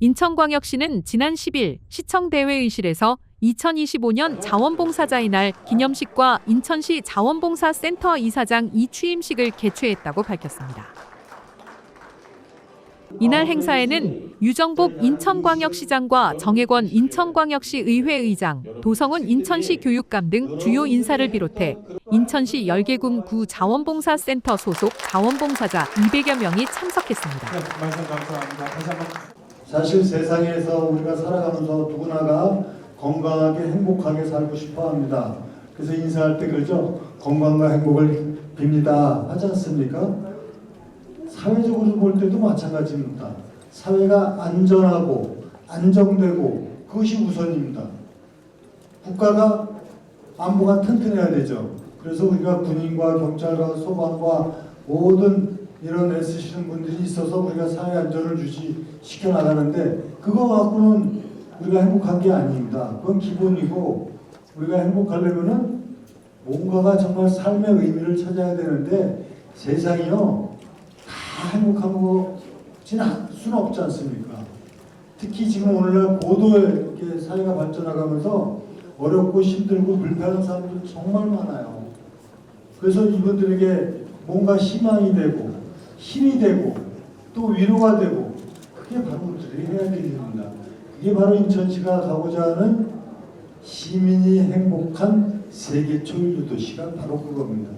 인천광역시는 지난 10일 시청대회의실에서 2025년 자원봉사자의 날 기념식과 인천시 자원봉사센터 이사장 이취임식을 개최했다고 밝혔습니다. 이날 행사에는 유정복 인천광역시장과 정혜권 인천광역시 의회 의장, 도성훈 인천시 교육감 등 주요 인사를 비롯해 인천시 열계군 구 자원봉사센터 소속 자원봉사자 200여 명이 참석했습니다. 사실 세상에서 우리가 살아가면서 누구나가 건강하게 행복하게 살고 싶어 합니다. 그래서 인사할 때 그러죠. 건강과 행복을 빕니다. 하지 않습니까? 사회적으로 볼 때도 마찬가지입니다. 사회가 안전하고 안정되고 그것이 우선입니다. 국가가 안보가 튼튼해야 되죠. 그래서 우리가 군인과 경찰과 소방과 모든 이런 애쓰시는 분들이 있어서 우리가 사회 안전을 유지시켜 나가는데 그거 갖고는 우리가 행복한 게 아닙니다. 그건 기본이고 우리가 행복하려면은 뭔가가 정말 삶의 의미를 찾아야 되는데 세상이요 다 행복한 거지는 수는 없지 않습니까? 특히 지금 오늘날 고도의 이렇게 사회가 발전해가면서 어렵고 힘들고 불편한 사람들 정말 많아요. 그래서 이분들에게 뭔가 희망이 되고 힘이 되고 또 위로가 되고 그게 바로 될 일입니다. 그게 바로 인천시가 가고자 하는 시민이 행복한 세계 초일류 도시가 바로 그겁니다.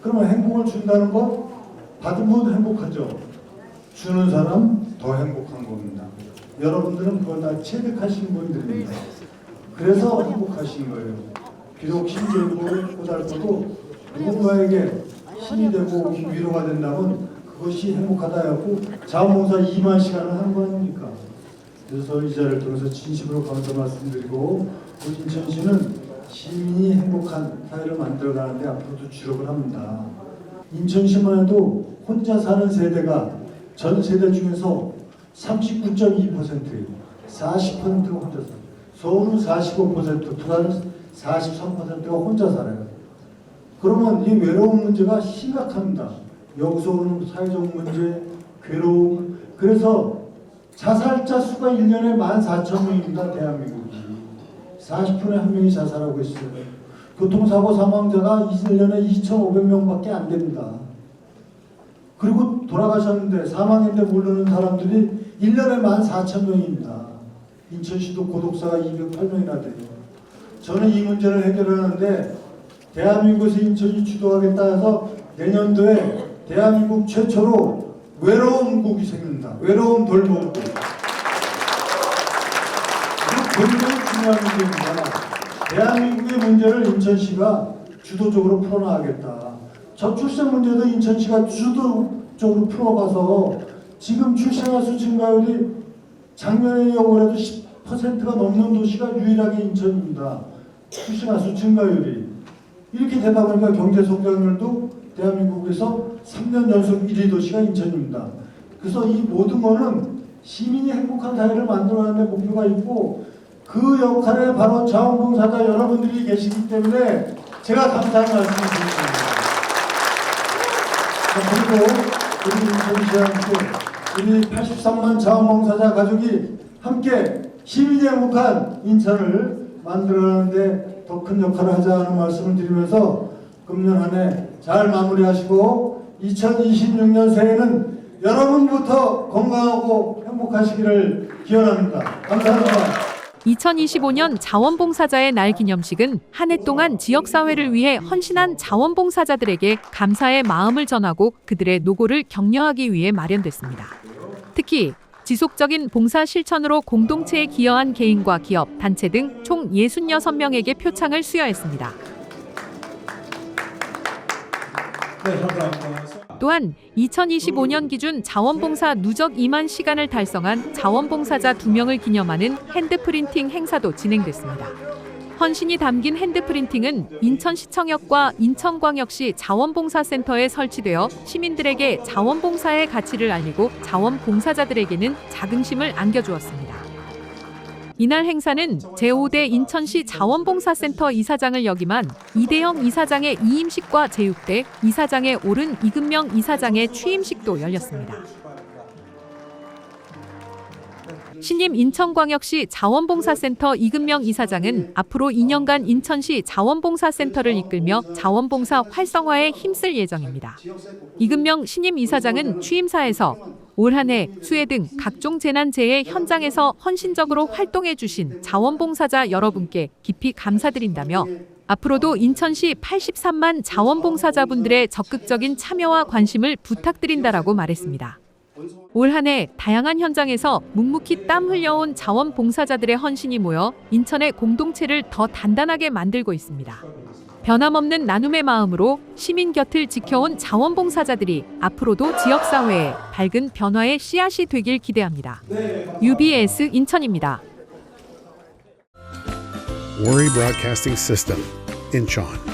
그러면 행복을 준다는 것 받은 분 행복하죠. 주는 사람 더 행복한 겁니다. 여러분들은 그거 다 체득하신 분들입니다. 그래서 행복하신 거예요. 비록 힘들고 고달프도 누군가에게 힘이 되고 위로가 된다면 그 것이 행복하다였고 자원봉사 2만 시간을 하는 거 아닙니까? 그래서 이 자리를 통해서 진심으로 감사 말씀드리고 우리 인천시는 시민이 행복한 사회를 만들어가는데 앞으로도 주력을 합니다. 인천시만 해도 혼자 사는 세대가 전 세대 중에서 39.2%예요. 40%가 혼자 살아요. 서울은 45%, 부산은 43%가 혼자 살아요. 그러면 이 외로움 문제가 심각합니다. 여기서 오는 사회적 문제, 괴로움. 그래서 자살자 수가 1년에 14,000명입니다. 대한민국이. 40분에 한 명이 자살하고 있어요. 교통사고 사망자가 1년에 2,500명밖에 안 됩니다. 그리고 돌아가셨는데 사망인데 모르는 사람들이 1년에 14,000명입니다. 인천시도 고독사가 208명이나 돼요. 저는 이 문제를 해결하는데 대한민국에서 인천이 주도하겠다 해서 내년도에 대한민국 최초로 외로움 국이 생깁니다. 외로움 돌봄국. 이거 굉장히 중요한 문제입니다. 대한민국의 문제를 인천시가 주도적으로 풀어나가겠다. 저출생 문제도 인천시가 주도적으로 풀어가서 지금 출생아 수 증가율이 작년에 올해도 10%가 넘는 도시가 유일하게 인천입니다. 출생아 수 증가율이. 이렇게 되다 보니까 경제 성장률도 대한민국에서 3년 연속 1위 도시가 인천입니다. 그래서 이 모든 거는 시민이 행복한 사회를 만들어가는 데 목표가 있고 그 역할에 바로 자원봉사자 여러분들이 계시기 때문에 제가 감사의 말씀을. 자, 그리고 우리 인천시와 함께 우리 83만 자원봉사자 가족이 함께 시민이 행복한 인천을 만들어가는데 더 큰 역할을 하자 하는 말씀을 드리면서 금년 한 해 잘 마무리하시고 2026년 새해는 여러분부터 건강하고 행복하시기를 기원합니다. 감사합니다. 2025년 자원봉사자의 날 기념식은 한 해 동안 지역사회를 위해 헌신한 자원봉사자들에게 감사의 마음을 전하고 그들의 노고를 격려하기 위해 마련됐습니다. 특히 지속적인 봉사 실천으로 공동체에 기여한 개인과 기업, 단체 등 총 66명에게 표창을 수여했습니다. 또한 2025년 기준 자원봉사 누적 2만 시간을 달성한 자원봉사자 2명을 기념하는 핸드프린팅 행사도 진행됐습니다. 헌신이 담긴 핸드프린팅은 인천시청역과 인천광역시 자원봉사센터에 설치되어 시민들에게 자원봉사의 가치를 알리고 자원봉사자들에게는 자긍심을 안겨주었습니다. 이날 행사는 제5대 인천시 자원봉사센터 이사장을 역임한 이대영 이사장의 이임식과 제6대 이사장에 오른 이금명 이사장의 취임식도 열렸습니다. 신임 인천광역시 자원봉사센터 이근명 이사장은 앞으로 2년간 인천시 자원봉사센터를 이끌며 자원봉사 활성화에 힘쓸 예정입니다. 이근명 신임 이사장은 취임사에서 올 한해 수해 등 각종 재난재해 현장에서 헌신적으로 활동해 주신 자원봉사자 여러분께 깊이 감사드린다며 앞으로도 인천시 83만 자원봉사자분들의 적극적인 참여와 관심을 부탁드린다라고 말했습니다. 올 한해 다양한 현장에서 묵묵히 땀 흘려온 자원봉사자들의 헌신이 모여 인천의 공동체를 더 단단하게 만들고 있습니다. 변함없는 나눔의 마음으로 시민 곁을 지켜온 자원봉사자들이 앞으로도 지역사회에 밝은 변화의 씨앗이 되길 기대합니다. UBS 인천입니다. Worry Broadcasting System, Incheon.